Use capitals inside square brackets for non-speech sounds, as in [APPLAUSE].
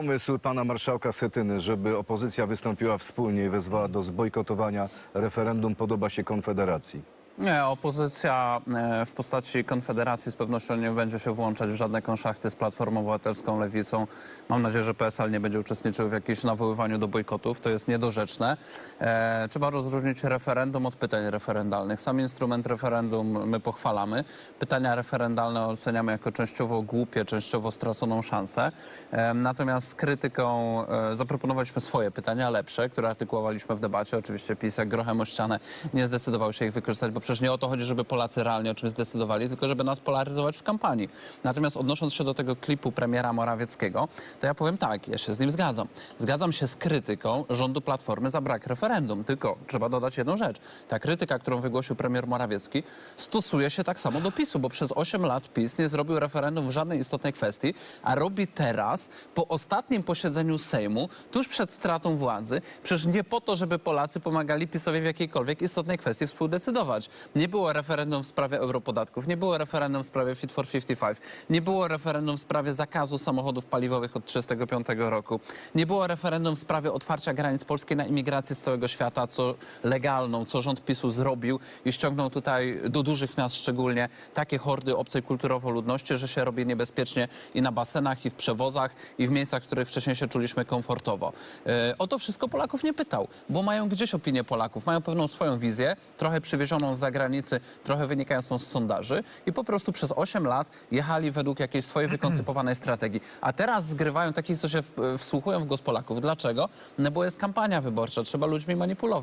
Pomysł pana marszałka Setyny, żeby opozycja wystąpiła wspólnie i wezwała do zbojkotowania referendum, podoba się Konfederacji. Nie, opozycja e, w postaci Konfederacji z pewnością nie będzie się włączać w żadne konszachty z Platformą Obywatelską, Lewicą. Mam nadzieję, że PSL nie będzie uczestniczył w jakimś nawoływaniu do bojkotów. To jest niedorzeczne. E, trzeba rozróżnić referendum od pytań referendalnych. Sam instrument referendum my pochwalamy. Pytania referendalne oceniamy jako częściowo głupie, częściowo straconą szansę. E, natomiast z krytyką e, zaproponowaliśmy swoje pytania, lepsze, które artykułowaliśmy w debacie. Oczywiście PiS jak grochem o ścianę nie zdecydował się ich wykorzystać, bo przecież nie o to chodzi, żeby Polacy realnie o czymś zdecydowali, tylko żeby nas polaryzować w kampanii. Natomiast odnosząc się do tego klipu premiera Morawieckiego, to ja powiem tak, ja się z nim zgadzam. Zgadzam się z krytyką rządu Platformy za brak referendum, tylko trzeba dodać jedną rzecz. Ta krytyka, którą wygłosił premier Morawiecki, stosuje się tak samo do PiSu, bo przez 8 lat PiS nie zrobił referendum w żadnej istotnej kwestii, a robi teraz, po ostatnim posiedzeniu Sejmu, tuż przed stratą władzy, przecież nie po to, żeby Polacy pomagali PiSowi w jakiejkolwiek istotnej kwestii współdecydować. Nie było referendum w sprawie europodatków, nie było referendum w sprawie Fit for 55, nie było referendum w sprawie zakazu samochodów paliwowych od 1935 roku, nie było referendum w sprawie otwarcia granic Polski na imigrację z całego świata, co legalną, co rząd PiSu zrobił i ściągnął tutaj do dużych miast szczególnie takie hordy obcej kulturowo ludności, że się robi niebezpiecznie i na basenach, i w przewozach, i w miejscach, w których wcześniej się czuliśmy komfortowo. E, o to wszystko Polaków nie pytał, bo mają gdzieś opinię Polaków, mają pewną swoją wizję, trochę przywiezioną z zagranicy, trochę wynikającą z sondaży i po prostu przez 8 lat jechali według jakiejś swojej [CLEARS THROAT] wykoncypowanej strategii. A teraz zgrywają takich, co się w, wsłuchują w głos Polaków. Dlaczego? No bo jest kampania wyborcza, trzeba ludźmi manipulować.